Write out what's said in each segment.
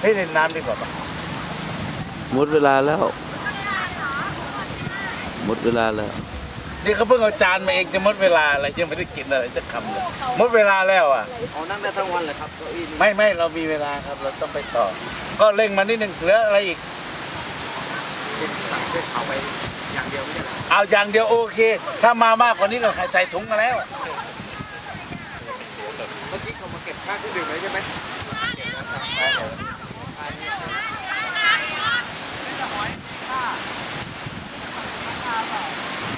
เฮ้ยเล่นน้ำดีกว่าปะหมดเวลาแล้ว หมดเวลาแล้ว นี่เขาเพิ่งเอาจานมาเองจะหมดเวลาอะไรยังไม่ได้กินอะไรจะคำเลยหมดเวลาแล้วอะเอนั่งได้ทั้งวันเลยครับเก้าอี้นี่ไม่ไม่เรามีเวลาครับ เราต้องไปต่อ ก็เร่งมานิดหนึ่งเหลืออะไรอีกเป็นสั่งเส้นเอาไปอย่างเดียวไม่ใช่เหรอเอาอย่างเดียวโอเค ถ้ามามากกว่านี้ก็ใส่ถุงมาแล้ว เมื่อกี้เขามาเก็บค่าเครื่องดื่มเลยใช่ไหม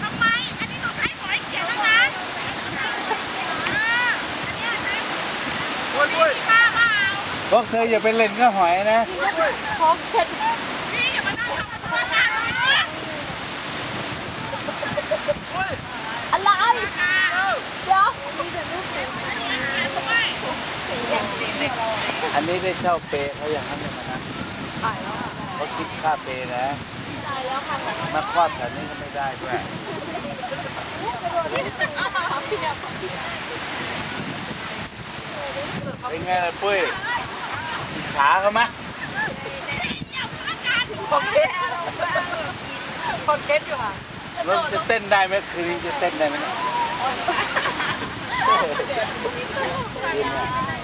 ทำไม อันนี้หนูใช้หอยเขียวแล้วนะเอออันเนี้ยใช้ด้วยด้วยป้าเปล่าก็เคยอย่าไปเล่นก็หอยนะพี่อย่ามานั่งทำตัวหน้าเลย อะไร เดี๋ยว อันนี้ได้เช่าเปรย์เขาอย่างนั้นเลยมานะเขาคิดค่าเปรย์นะมาคลอดแถวนี้ก็ไม่ได้ด้วยเป็นไงล่ะปุ้ยอิจฉาเขาไหมโอเคคอนเทนต์อยู่ค่ะเราจะเต้นได้ไหมคืนนี้จะเต้นได้ไหมเนี่ยคืนเนี่ยคืนนี้